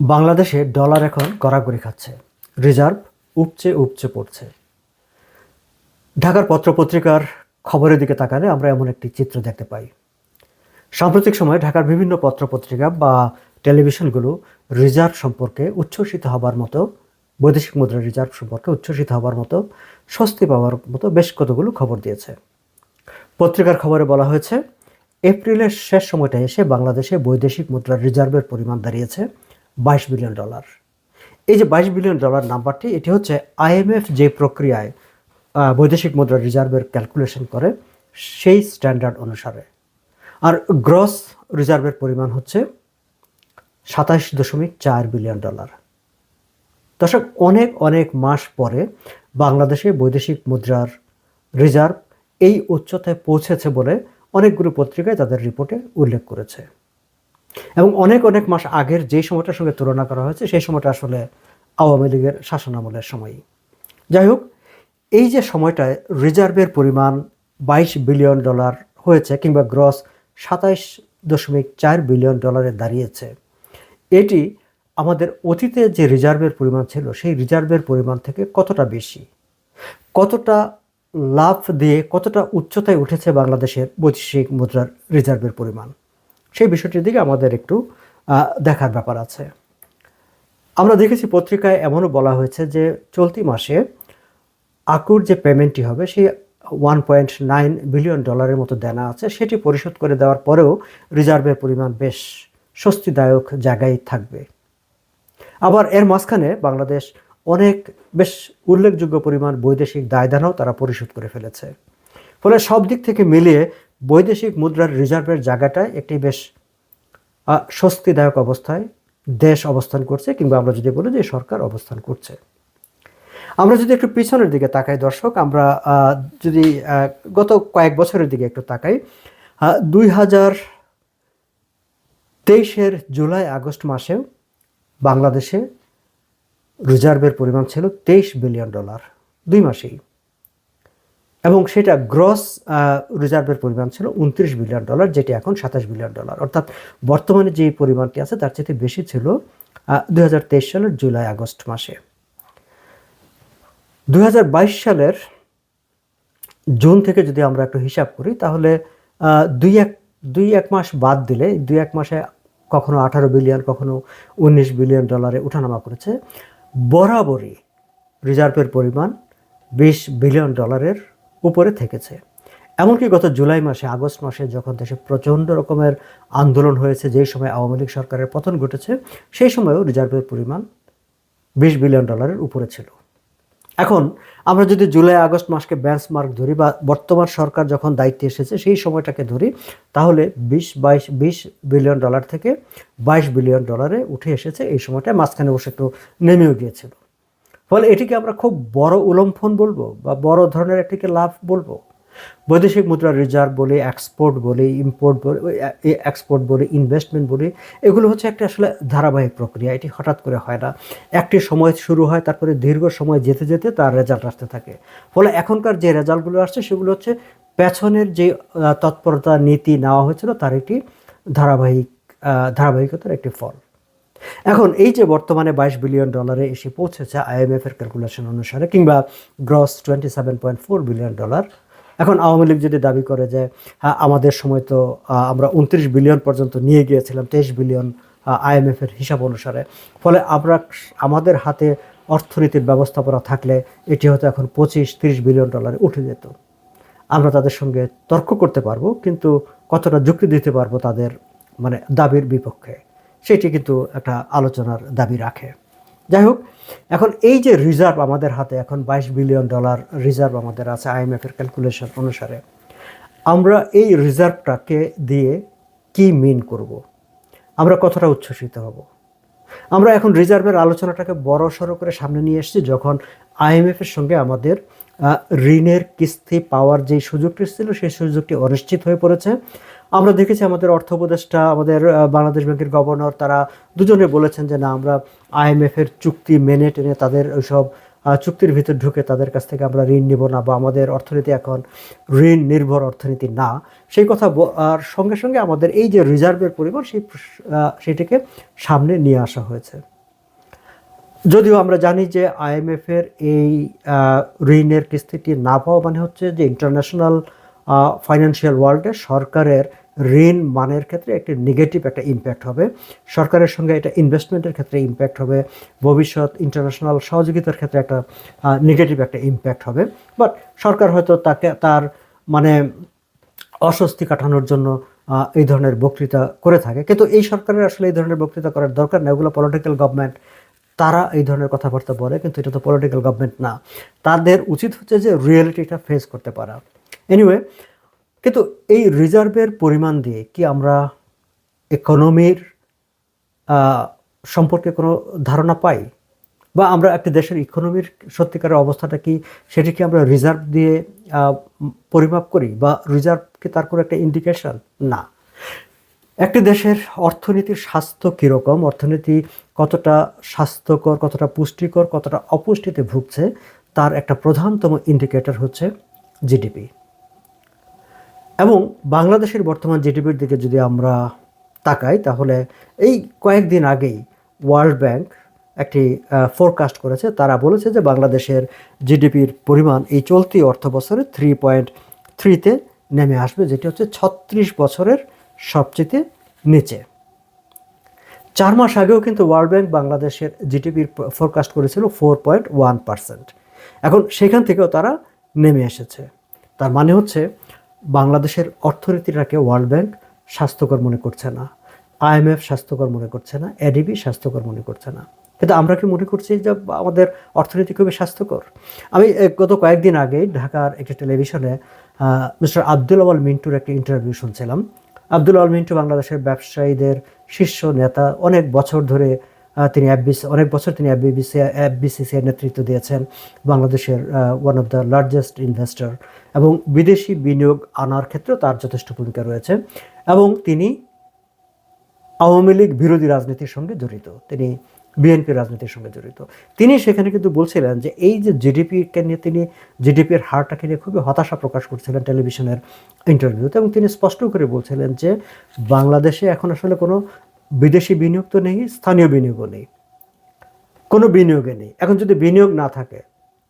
বাংলাদেশে ডলার এখন গড়াগড়ি খাচ্ছে। রিজার্ভ উপচে উপচে পড়ছে। ঢাকার পত্রপত্রিকার খবরের দিকে তাকালে আমরা এমন একটি চিত্র দেখতে পাই। সাম্প্রতিক সময়ে ঢাকার বিভিন্ন পত্রপত্রিকা বা টেলিভিশনগুলো রিজার্ভ সম্পর্কে উচ্ছ্বসিত হবার মতো, বৈদেশিক মুদ্রা রিজার্ভ সম্পর্কে উচ্ছ্বসিত হবার মতো, স্বস্তি পাওয়ার মতো বেশ কতগুলো খবর দিয়েছে। পত্রিকার খবরে বলা হয়েছে, এপ্রিলের শেষ সময়টা এসে বাংলাদেশে বৈদেশিক মুদ্রার রিজার্ভের পরিমাণ দাঁড়িয়েছে বাইশ বিলিয়ন ডলার। এই যে বাইশ বিলিয়ন ডলার নাম্বারটি, এটি হচ্ছে আইএমএফ যে প্রক্রিয়ায় বৈদেশিক মুদ্রার রিজার্ভের ক্যালকুলেশন করে, সেই স্ট্যান্ডার্ড অনুসারে। আর গ্রস রিজার্ভের পরিমাণ হচ্ছে সাতাশ দশমিক চার বিলিয়ন ডলার। দর্শক, অনেক অনেক মাস পরে বাংলাদেশে বৈদেশিক মুদ্রার রিজার্ভ এই উচ্চতায় পৌঁছেছে বলে অনেকগুলো পত্রিকায় তাদের রিপোর্টে উল্লেখ করেছে। এবং অনেক অনেক মাস আগের যে সময়টার সঙ্গে তুলনা করা হয়েছে, সেই সময়টা আসলে আওয়ামী লীগের শাসনামলের সময়ই। যাই হোক, এই যে সময়টায় রিজার্ভের পরিমাণ বাইশ বিলিয়ন ডলার হয়েছে কিংবা গ্রস সাতাইশ দশমিক চার বিলিয়ন ডলারে দাঁড়িয়েছে, এটি আমাদের অতীতে যে রিজার্ভের পরিমাণ ছিল, সেই রিজার্ভের পরিমাণ থেকে কতটা বেশি? কতটা লাভ দিয়ে, কতটা উচ্চতায় উঠেছে বাংলাদেশের বৈদেশিক মুদ্রার রিজার্ভের পরিমাণ? সেই বিষয়টির দিকে আমাদের একটু দেখার ব্যাপার আছে। আমরা দেখেছি পত্রিকায় এমনও বলা হয়েছে যে চলতি মাসে আকুর যে পেমেন্টটি হবে, সেই ওয়ান পয়েন্ট নাইন বিলিয়ন ডলারের মতো দেনা আছে, সেটি পরিশোধ করে দেওয়ার পরেও রিজার্ভের পরিমাণ বেশ স্বস্তিদায়ক জায়গায় থাকবে। আবার এর মাঝখানে বাংলাদেশ অনেক বেশ উল্লেখযোগ্য পরিমাণ বৈদেশিক দায়দানাও তারা পরিশোধ করে ফেলেছে। ফলে সব দিক থেকে মিলিয়ে বৈদেশিক মুদ্রার রিজার্ভের জায়গাটায় একটি বেশ স্বস্তিদায়ক অবস্থায় দেশ অবস্থান করছে কিংবা আমরা যদি বলি যে সরকার অবস্থান করছে। আমরা যদি একটু পিছনের দিকে তাকাই দর্শক, আমরা যদি গত কয়েক বছরের দিকে একটু তাকাই দুই হাজার তেইশের জুলাই, আগস্ট মাসেও বাংলাদেশে রিজার্ভের পরিমাণ ছিল তেইশ বিলিয়ন ডলার দুই মাসেই। এবং সেটা গ্রস রিজার্ভের পরিমাণ ছিল উনত্রিশ বিলিয়ন ডলার যেটি এখন সাতাশ বিলিয়ন ডলার অর্থাৎ বর্তমানে যে পরিমাণটি আছে, তার চেয়ে বেশি ছিল দুই হাজার তেইশ সালের জুলাই, আগস্ট মাসে। দু হাজার বাইশ সালের জুন থেকে যদি আমরা একটু হিসাব করি, তাহলে দুই এক দুই এক মাস বাদ দিলে, দুই এক মাসে কখনো আঠারো বিলিয়ন কখনো উনিশ বিলিয়ন ডলারে উঠানামা করেছে। বরাবরই রিজার্ভের পরিমাণ বিশ বিলিয়ন ডলারের উপরে থেকেছে। এমনকি গত জুলাই মাসে, আগস্ট মাসে যখন দেশে প্রচণ্ড রকমের আন্দোলন হয়েছে যেই সময় আওয়ামী লীগ সরকারের পতন ঘটেছে, সেই সময়ও রিজার্ভের পরিমাণ বিশ বিলিয়ন ডলারের উপরে ছিল। এখন আমরা যদি জুলাই, আগস্ট মাসকে বেঞ্চমার্ক ধরি বা বর্তমান সরকার যখন দায়িত্বে এসেছে, সেই সময়টাকে ধরি, তাহলে বিশ বাইশ, বিশ বিলিয়ন ডলার থেকে বাইশ বিলিয়ন ডলারে উঠে এসেছে। এই সময়টায় মাঝখানে বসে একটু নেমেও গিয়েছিল। ফলে এটিকে আমরা খুব বড় উলম্ফন বলব বা বড় ধরনের একটিকে লাভ বলব। বৈদেশিক মুদ্রা রিজার্ভ বলে এক্সপোর্ট বলে ইম্পোর্ট বলে এক্সপোর্ট বলে ইনভেস্টমেন্ট বলে, এগুলো হচ্ছে একটা আসলে ধারাবাহিক প্রক্রিয়া। এটি হঠাৎ করে হয় না। একটি সময় শুরু হয়, তারপরে দীর্ঘ সময় যেতে যেতে তার রেজাল্ট আসতে থাকে। ফলে এখনকার যে রেজাল্টগুলো আসছে, সেগুলো হচ্ছে পেছনের যে তৎপরতা নীতি নেওয়া হয়েছিল, তার একটি ধারাবাহিক ধারাবাহিকতার একটি ফল। এখন এই যে বর্তমানে বাইশ বিলিয়ন ডলারে এসে পৌঁছেছে আইএমএফ এর ক্যালকুলেশন অনুসারে কিংবা gross twenty seven point four billion dollar এখন আওয়ামী লীগ যদি দাবি করে যে আমাদের সময় তো আমরা উনত্রিশ বিলিয়ন পর্যন্ত নিয়ে গিয়েছিলাম, তেইশ বিলিয়ন আইএমএফ এর হিসাব অনুসারে, ফলে আমরা, আমাদের হাতে অর্থনীতির ব্যবস্থাপনা থাকলে এটি হয়তো এখন পঁচিশ তিরিশ বিলিয়ন ডলারে উঠে যেত। আমরা তাদের সঙ্গে তর্ক করতে পারব, কিন্তু কতটা যুক্তি দিতে পারব তাদের মানে দাবির বিপক্ষে? সেটি কিন্তু একটা আলোচনার দাবি রাখে। যাই হোক, এখন এই যে রিজার্ভ আমাদের হাতে এখন বাইশ বিলিয়ন ডলার রিজার্ভ আমাদের আছে আইএমএফ এর ক্যালকুলেশন অনুসারে, আমরা এই রিজার্ভটাকে দিয়ে কি মিন করব। আমরা কতটা উচ্ছ্বসিত হব? আমরা এখন রিজার্ভের আলোচনাটাকে বড় সড়ো করে সামনে নিয়ে এসেছি যখন আইএমএফ এর সঙ্গে আমাদের ঋণের কিস্তি পাওয়ার যে সুযোগটি ছিল, সেই সুযোগটি অনিশ্চিত হয়ে পড়েছে। আমরা দেখেছি আমাদের অর্থ উপদেষ্টা আমাদের বাংলাদেশ ব্যাংকের গভর্নর তারা দুজনে বলেছেন যে না, আমরা আইএমএফ এর চুক্তি মেনে টেনে তাদের ওইসব চুক্তির ভিতর ঢুকে তাদের কাছ থেকে আমরা ঋণ নিব না বা আমাদের অর্থনীতি এখন ঋণ নির্ভর অর্থনীতি না। সেই কথা আর সঙ্গে সঙ্গে আমাদের এই যে রিজার্ভের পরিমাণ সেই সেটিকে সামনে নিয়ে আসা হয়েছে। যদিও আমরা জানি যে আইএমএফের এই ঋণের কিস্তিটি না পাওয়া মানে হচ্ছে যে ইন্টারন্যাশনাল ফাইন্যান্সিয়াল ওয়ার্ল্ডে সরকারের ঋণ মানের ক্ষেত্রে একটি নেগেটিভ একটা ইম্প্যাক্ট হবে। সরকারের সঙ্গে এটা ইনভেস্টমেন্টের ক্ষেত্রে ইম্প্যাক্ট হবে। ভবিষ্যৎ ইন্টারন্যাশনাল সহযোগিতার ক্ষেত্রে একটা নেগেটিভ একটা ইম্প্যাক্ট হবে। বাট সরকার হয়তো তাকে, তার মানে অস্বস্তি কাটানোর জন্য এই ধরনের বক্তৃতা করে থাকে। কিন্তু এই সরকারের আসলে এই ধরনের বক্তৃতা করার দরকার না। ওগুলো পলিটিক্যাল গভর্নমেন্ট তারা এই ধরনের কথাবার্তা বলে, কিন্তু এটা তো পলিটিক্যাল গভর্নমেন্ট না। তাদের উচিত হচ্ছে যে রিয়েলিটিটা ফেস করতে পারা। এনিওয়ে কিন্তু এই রিজার্ভের পরিমাণ দিয়ে কি আমরা ইকোনমির সম্পর্কে কোনো ধারণা পাই? বা আমরা একটি দেশের ইকোনমির সত্যিকারের অবস্থাটা কি? সেটি কি আমরা রিজার্ভ দিয়ে পরিমাপ করি? বা রিজার্ভ কি তার কোনো একটা ইন্ডিকেশন না। একটি দেশের অর্থনীতির স্বাস্থ্য কীরকম? অর্থনীতি কতটা স্বাস্থ্যকর, কতটা পুষ্টিকর, কতটা অপুষ্টিতে ভুগছে? তার একটা প্রধানতম ইন্ডিকেটর হচ্ছে জিডিপি এবং বাংলাদেশের বর্তমান জিডিপির দিকে যদি আমরা তাকাই, তাহলে এই কয়েকদিন আগেই ওয়ার্ল্ড ব্যাংক একটি ফোরকাস্ট করেছে। তারা বলেছে যে বাংলাদেশের জিডিপির পরিমাণ এই চলতি অর্থ বছরে থ্রি পয়েন্ট থ্রিতে নেমে আসবে, যেটি হচ্ছে ছত্রিশ বছরের সবচেয়ে নিচে। চার মাস আগেও কিন্তু ওয়ার্ল্ড ব্যাংক বাংলাদেশের জিডিপির ফোরকাস্ট করেছিল ফোর পয়েন্ট ওয়ান পার্সেন্ট এখন সেখান থেকেও তারা নেমে এসেছে। তার মানে হচ্ছে বাংলাদেশের অর্থনীতিটাকে ওয়ার্ল্ড ব্যাংক স্বাস্থ্যকর মনে করছে না। আইএমএফ স্বাস্থ্যকর মনে করছে না। এডিবি স্বাস্থ্যকর মনে করছে না। কিন্তু আমরা কি মনে করছি যে আমাদের অর্থনীতি খুবই স্বাস্থ্যকর? আমি গত কয়েকদিন আগে ঢাকার একটি টেলিভিশনে মিস্টার আব্দুল আওয়াল মিন্টুর একটি ইন্টারভিউ শুনছিলাম। আব্দুল আওয়াল মিন্টু বাংলাদেশের ব্যবসায়ীদের শীর্ষ নেতা অনেক বছর ধরে তিনি এফবিসি, অনেক বছর তিনি এফবিসি এফবিসিসির নেতৃত্ব দিয়েছেন, বাংলাদেশের one of the largest investor এবং বিদেশি বিনিয়োগ আনার ক্ষেত্রেও তার যথেষ্ট ভূমিকা রয়েছে এবং তিনি আওয়ামী লীগ বিরোধী রাজনীতির সঙ্গে জড়িত, তিনি বিএনপি রাজনীতির সঙ্গে জড়িত। তিনি সেখানে কিন্তু বলছিলেন যে এই যে জিডিপিকে নিয়ে তিনি, জিডিপির হারটাকে নিয়ে খুবই হতাশা প্রকাশ করছিলেন টেলিভিশনের ইন্টারভিউতে এবং তিনি স্পষ্ট করে বলছিলেন যে বাংলাদেশে এখন আসলে কোনো বিদেশি বিনিয়োগ তো নেই, স্থানীয় বিনিয়োগও নেই। কোনো বিনিয়োগে নেই। এখন যদি বিনিয়োগ না থাকে,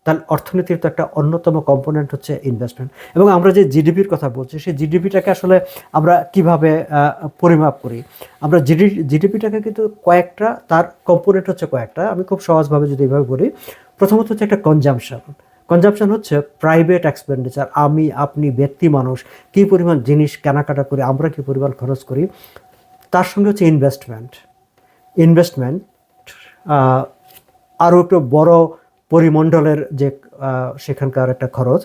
তাহলে অর্থনীতির তো একটা অন্যতম কম্পোনেন্ট হচ্ছে ইনভেস্টমেন্ট এবং আমরা যে জিডিপির কথা বলছি, সেই জিডিপিটাকে আসলে আমরা কীভাবে পরিমাপ করি? আমরা জিডি জিডিপিটাকে কিন্তু কয়েকটা, তার কম্পোনেন্ট হচ্ছে কয়েকটা। আমি খুব সহজভাবে যদি এভাবে বলি, প্রথমত হচ্ছে একটা কনজামশন কনজামশন হচ্ছে প্রাইভেট এক্সপেন্ডিচার আমি, আপনি, ব্যক্তি, মানুষ, কী পরিমাণ জিনিস কেনাকাটা করি, আমরা কী পরিমাণ খরচ করি? তার সঙ্গে হচ্ছে ইনভেস্টমেন্ট ইনভেস্টমেন্ট আরও একটু বড় পরিমণ্ডলের যে সেখানকার একটা খরচ।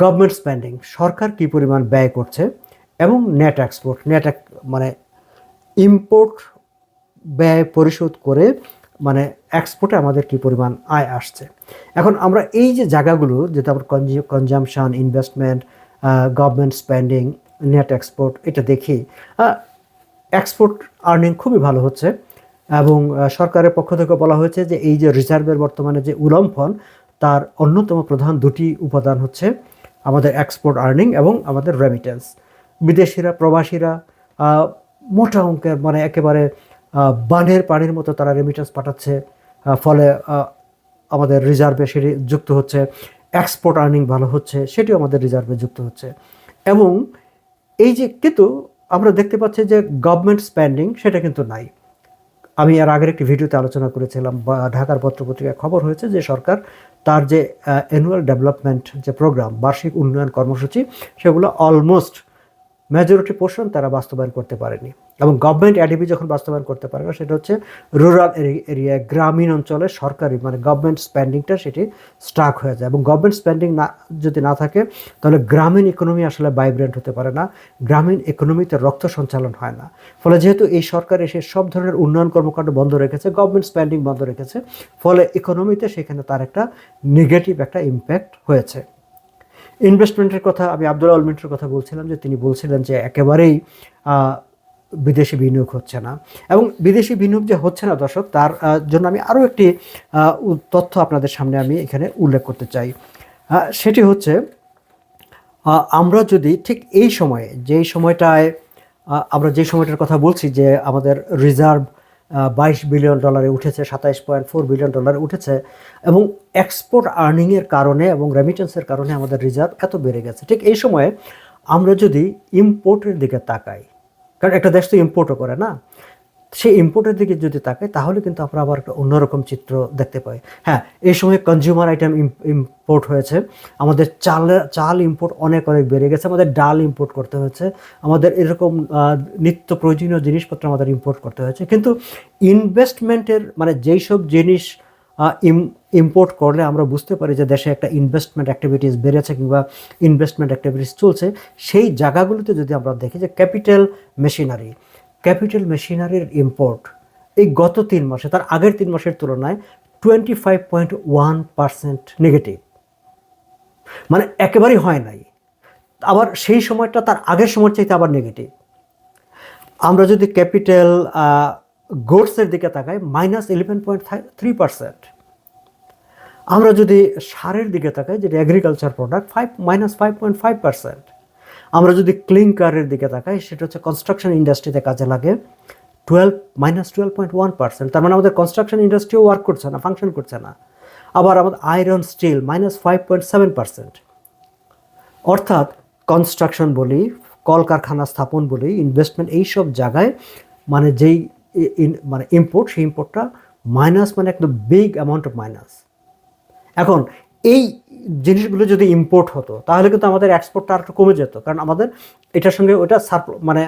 গভর্নমেন্ট স্পেন্ডিং সরকার কী পরিমাণ ব্যয় করছে এবং নেট এক্সপোর্ট নেট মানে ইম্পোর্ট ব্যয় পরিশোধ করে মানে এক্সপোর্টে আমাদের কী পরিমাণ আয় আসছে। এখন আমরা এই যে জায়গাগুলো, যেটা আমরা consumption investment government spending net export এটা দেখি এক্সপোর্ট আর্নিং খুবই ভালো হচ্ছে এবং সরকারের পক্ষ থেকে বলা হয়েছে যে এই যে রিজার্ভের বর্তমানে যে উলম্ফন তার অন্যতম প্রধান দুটি উপাদান হচ্ছে আমাদের এক্সপোর্ট আর্নিং এবং আমাদের রেমিটেন্স বিদেশিরা, প্রবাসীরা মোটা অঙ্কের মানে একেবারে বানের পানির মতো তারা রেমিটেন্স পাঠাচ্ছে ফলে আমাদের রিজার্ভে সেটি যুক্ত হচ্ছে এক্সপোর্ট আর্নিং ভালো হচ্ছে, সেটিও আমাদের রিজার্ভে যুক্ত হচ্ছে। এবং এই যে, কিন্তু আমরা দেখতে পাচ্ছি যে গভর্নমেন্ট স্পেন্ডিং সেটা কিন্তু নাই। আমি আর আগের একটি ভিডিওতে আলোচনা করেছিলাম, বা ঢাকার পত্রপত্রিকায় খবর হয়েছে যে সরকার তার যে অ্যানুয়াল ডেভেলপমেন্ট যে প্রোগ্রাম বার্ষিক উন্নয়ন কর্মসূচি, সেগুলো অলমোস্ট মেজরিটি পোর্শন তারা বাস্তবায়ন করতে পারেনি। এবং গভর্নমেন্ট অ্যাডিবি যখন বাস্তবায়ন করতে পারে না, সেটা হচ্ছে রুরাল এরিয়া গ্রামীণ অঞ্চলে সরকারি মানে গভর্নমেন্ট স্পেন্ডিংটা সেটি স্টাক হয়ে যায়। এবং গভর্নমেন্ট স্পেন্ডিং না, যদি না থাকে, তাহলে গ্রামীণ ইকোনমি আসলে ভাইব্রেন্ট হতে পারে না, গ্রামীণ ইকোনমিতে রক্ত সঞ্চালন হয় না। ফলে যেহেতু এই সরকার এসে সব ধরনের উন্নয়ন কর্মকাণ্ড বন্ধ রেখেছে গভর্নমেন্ট স্পেন্ডিং বন্ধ রেখেছে, ফলে ইকোনমিতে সেখানে তার একটা নেগেটিভ একটা ইম্প্যাক্ট হয়েছে। ইনভেস্টমেন্টের কথা, আমি আব্দুল আলমিনের কথা বলছিলাম যে তিনি বলছিলেন যে একেবারেই বিদেশি বিনিয়োগ হচ্ছে না। এবং বিদেশি বিনিয়োগ যে হচ্ছে না দর্শক, তার জন্য আমি আরও একটি তথ্য আপনাদের সামনে আমি এখানে উল্লেখ করতে চাই। সেটি হচ্ছে আমরা যদি ঠিক এই সময়ে, যেই সময়টায় আমরা যে সময়টার কথা বলছি যে আমাদের রিজার্ভ বাইশ বিলিয়ন ডলারে উঠেছে, সাতাইশ পয়েন্ট ফোর বিলিয়ন ডলারে উঠেছে এবং এক্সপোর্ট আর্নিংয়ের কারণে এবং রেমিটেন্সের কারণে আমাদের রিজার্ভ এত বেড়ে গেছে। ঠিক এই সময়ে আমরা যদি ইম্পোর্টের দিকে তাকাই, কারণ একটা দেশ তো ইম্পোর্টও করে না সেই ইম্পোর্টের দিকে যদি তাকাই তাহলে কিন্তু আমরা আবার একটা অন্যরকম চিত্র দেখতে পাই হ্যাঁ এই সময় কনজিউমার আইটেম ইম্পোর্ট হয়েছে। আমাদের চাল চাল ইম্পোর্ট অনেক অনেক বেড়ে গেছে। আমাদের ডাল ইম্পোর্ট করতে হয়েছে। আমাদের এরকম নিত্য প্রয়োজনীয় জিনিসপত্র আমাদের ইম্পোর্ট করতে হয়েছে। কিন্তু ইনভেস্টমেন্টের মানে যেই সব জিনিস ইম্পোর্ট করলে আমরা বুঝতে পারি যে দেশে একটা ইনভেস্টমেন্ট অ্যাক্টিভিটিস বেড়েছে কিংবা ইনভেস্টমেন্ট অ্যাক্টিভিটিস চলছে, সেই জায়গাগুলোতে যদি আমরা দেখি যে ক্যাপিটাল মেশিনারি ক্যাপিটাল মেশিনারির ইম্পোর্ট এই গত তিন মাসে, তার আগের তিন মাসের তুলনায় twenty five point one percent negative মানে একেবারেই হয় নাই। আবার সেই সময়টা তার আগের সময়ের চাইতে আবার নেগেটিভ আমরা যদি ক্যাপিটাল গোডসের দিকে তাকাই minus eleven point three percent আমরা যদি সারের দিকে তাকাই, যেটা agriculture product five minus five point five percent আমরা যদি ক্লিংকারের দিকে তাকাই, সেটা হচ্ছে কনস্ট্রাকশন ইন্ডাস্ট্রিতে কাজে লাগে twelve minus twelve point one percent তার মানে আমাদের কনস্ট্রাকশন ইন্ডাস্ট্রিও ওয়ার্ক করছে না ফাংশন করছে না। আবার আমাদের iron steel minus five point seven percent অর্থাৎ কনস্ট্রাকশন বলি, কলকারখানা স্থাপন বলি ইনভেস্টমেন্ট এইসব জায়গায় মানে যেই মানে ইম্পোর্ট সেই ইম্পোর্টটা মাইনাস মানে একদম বিগ অ্যামাউন্ট অফ মাইনাস এখন এই জিনিসগুলো যদি ইম্পোর্ট হতো, তাহলে কিন্তু আমাদের এক্সপোর্টটা আর একটু কমে যেত। কারণ আমাদের এটার সঙ্গে ওটা মানে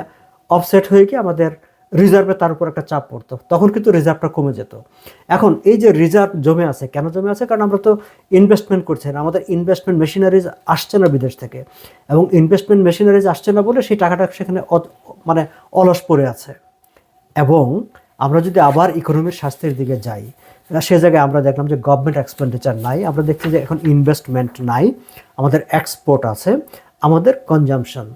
অফসেট হয়ে গিয়ে আমাদের রিজার্ভে তার উপর একটা চাপ পড়তো। তখন কিন্তু রিজার্ভটা কমে যেত। এখন এই যে রিজার্ভ জমে আছে, কেন জমে আছে? কারণ আমরা তো ইনভেস্টমেন্ট করছি না। আমাদের ইনভেস্টমেন্ট মেশিনারিজ আসছে না বিদেশ থেকে। এবং ইনভেস্টমেন্ট মেশিনারিজ আসছে না বলে সেই টাকাটা সেখানে মানে অলস পড়ে আছে। এবং আমরা যদি আবার ইকোনমির স্বাস্থ্যের দিকে যাই সে জায়গায় আমরা দেখলাম যে গভর্নমেন্ট এক্সপেন্ডিচার নাই, আমরা দেখছি যে এখন ইনভেস্টমেন্ট নাই, আমাদের এক্সপোর্ট আছে, আমাদের কনজামশন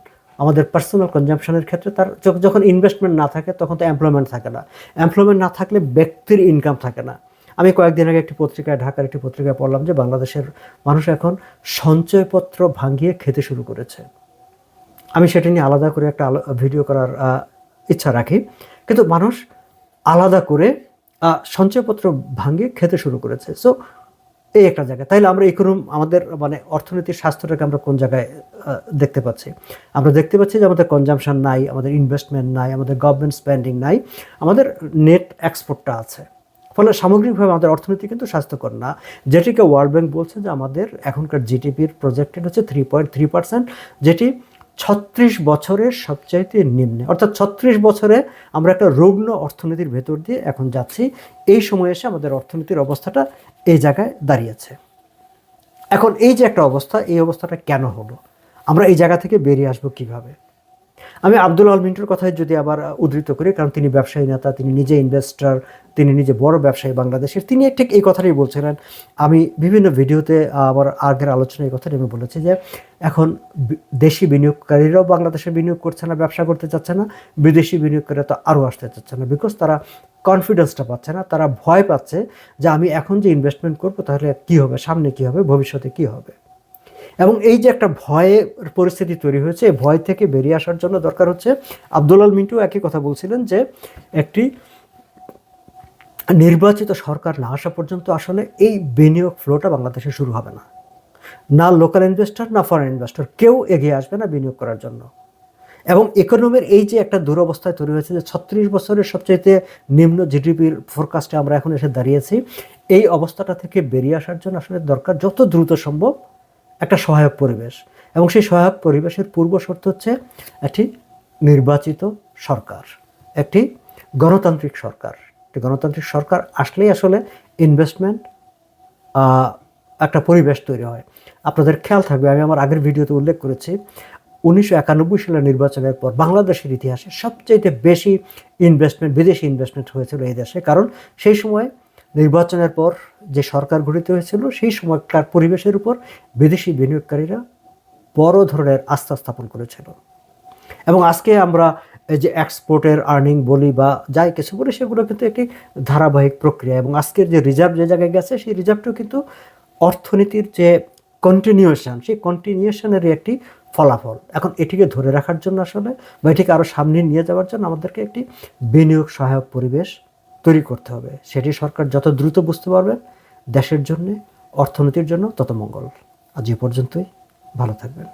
আমাদের পার্সোনাল কনজামশনের ক্ষেত্রে তার যখন ইনভেস্টমেন্ট না থাকে তখন তো এমপ্লয়মেন্ট থাকে না। এমপ্লয়মেন্ট না থাকলে ব্যক্তির ইনকাম থাকে না। আমি কয়েকদিন আগে একটি পত্রিকায়, ঢাকার একটি পত্রিকায় পড়লাম যে বাংলাদেশের মানুষ এখন সঞ্চয়পত্র ভাঙিয়ে খেতে শুরু করেছে। আমি সেটা নিয়ে আলাদা করে একটা ভিডিও করার ইচ্ছা রাখি। কিন্তু মানুষ আলাদা করে সঞ্চয়পত্র ভাঙিয়ে খেতে শুরু করেছে। সো এই একটা জায়গা। তাইলে আমরা ইকোনমি আমাদের মানে অর্থনীতির স্বাস্থ্যটাকে আমরা কোন জায়গায় দেখতে পাচ্ছি? আমরা দেখতে পাচ্ছি যে আমাদের কনজামশন নাই, আমাদের ইনভেস্টমেন্ট নাই, আমাদের গভর্নমেন্ট স্পেন্ডিং নাই, আমাদের নেট এক্সপোর্টটা আছে। ফলে সামগ্রিকভাবে আমাদের অর্থনীতি কিন্তু স্বাস্থ্যকর না। যেটিকে ওয়ার্ল্ড ব্যাংক বলছে যে আমাদের এখনকার জিডিপির প্রজেক্টেড হচ্ছে থ্রি পয়েন্ট থ্রি পার্সেন্ট যেটি ছত্রিশ বছরের সবচাইতে নিম্নে। অর্থাৎ ছত্রিশ বছরে আমরা একটা রুগ্ন অর্থনীতির ভেতর দিয়ে এখন যাচ্ছি। এই সময় এসে আমাদের অর্থনীতির অবস্থাটা এই জায়গায় দাঁড়িয়েছে এখন এই যে একটা অবস্থা, এই অবস্থাটা কেন হলো? আমরা এই জায়গা থেকে বেরিয়ে আসব কীভাবে? আমি আব্দুল আল মিন্টুর কথায় যদি আবার উদ্ধৃত করি, কারণ তিনি ব্যবসায়ী নেতা, তিনি নিজে ইনভেস্টর তিনি নিজে বড় ব্যবসায়ী বাংলাদেশের, তিনি ঠিক এই কথাটাই বলছিলেন। আমি বিভিন্ন ভিডিওতে আমার আগের আলোচনায় এই কথাটি আমি বলেছি যে, এখন দেশি বিনিয়োগকারীরাও বাংলাদেশে বিনিয়োগ করছে না, ব্যবসা করতে চাচ্ছে না, বিদেশি বিনিয়োগকারীরা তো আরও আসতে চাচ্ছে না বিকজ তারা কনফিডেন্সটা পাচ্ছে না, তারা ভয় পাচ্ছে যে আমি এখন যে ইনভেস্টমেন্ট করব, তাহলে কী হবে, সামনে কী হবে, ভবিষ্যতে কী হবে। এবং এই যে একটা ভয়ের পরিস্থিতি তৈরি হয়েছে, এই ভয় থেকে বেরিয়ে আসার জন্য দরকার হচ্ছে আব্দুল আল মিন্টু একই কথা বলছিলেন যে একটি নির্বাচিত সরকার না আসা পর্যন্ত আসলে এই বিনিয়োগ ফ্লোটা বাংলাদেশে শুরু হবে না। না লোকাল ইনভেস্টর না ফরেন ইনভেস্টর কেউ এগিয়ে আসবে না বিনিয়োগ করার জন্য। এবং ইকোনমির এই যে একটা দুরবস্থায় তৈরি হয়েছে যে ছত্রিশ বছরের সবচাইতে নিম্ন জিডিপির ফোরকাস্টে আমরা এখন এসে দাঁড়িয়েছি, এই অবস্থাটা থেকে বেরিয়ে আসার জন্য আসলে দরকার যত দ্রুত সম্ভব একটা সহায়ক পরিবেশ। এবং সেই সহায়ক পরিবেশের পূর্ব শর্ত হচ্ছে একটি নির্বাচিত সরকার, একটি গণতান্ত্রিক সরকার। একটি গণতান্ত্রিক সরকার আসলেই আসলে ইনভেস্টমেন্ট একটা পরিবেশ তৈরি হয়। আপনাদের খেয়াল থাকবে, আমি আমার আগের ভিডিওতে উল্লেখ করেছি, উনিশশো একানব্বই সালের নির্বাচনের পর বাংলাদেশের ইতিহাসে সবচাইতে বেশি ইনভেস্টমেন্ট বিদেশি ইনভেস্টমেন্ট হয়েছিল এই দেশে। কারণ সেই সময় নির্বাচনের পর যে সরকার গঠিত হয়েছিল, সেই সময়কার পরিবেশের উপর বিদেশি বিনিয়োগকারীরা বড় ধরনের আস্থা স্থাপন করেছিল। এবং আজকে আমরা এই যে এক্সপোর্টের আর্নিং বলি বা যাই কিছু বলি, সেগুলো কিন্তু একটি ধারাবাহিক প্রক্রিয়া। এবং আজকের যে রিজার্ভ যে জায়গায় গেছে, সেই রিজার্ভটাও কিন্তু অর্থনীতির যে কন্টিনিউশন সেই কন্টিনিউশনেরই একটি ফলাফল। এখন এটিকে ধরে রাখার জন্য আসলে বা এটিকে আরও সামনে নিয়ে যাওয়ার জন্য আমাদেরকে একটি বিনিয়োগ সহায়ক পরিবেশ তৈরি করতে হবে। সেটি সরকার যত দ্রুত বুঝতে পারবে দেশের জন্যে অর্থনীতির জন্য তত মঙ্গল। আজ এ পর্যন্তই ভালো থাকবেন।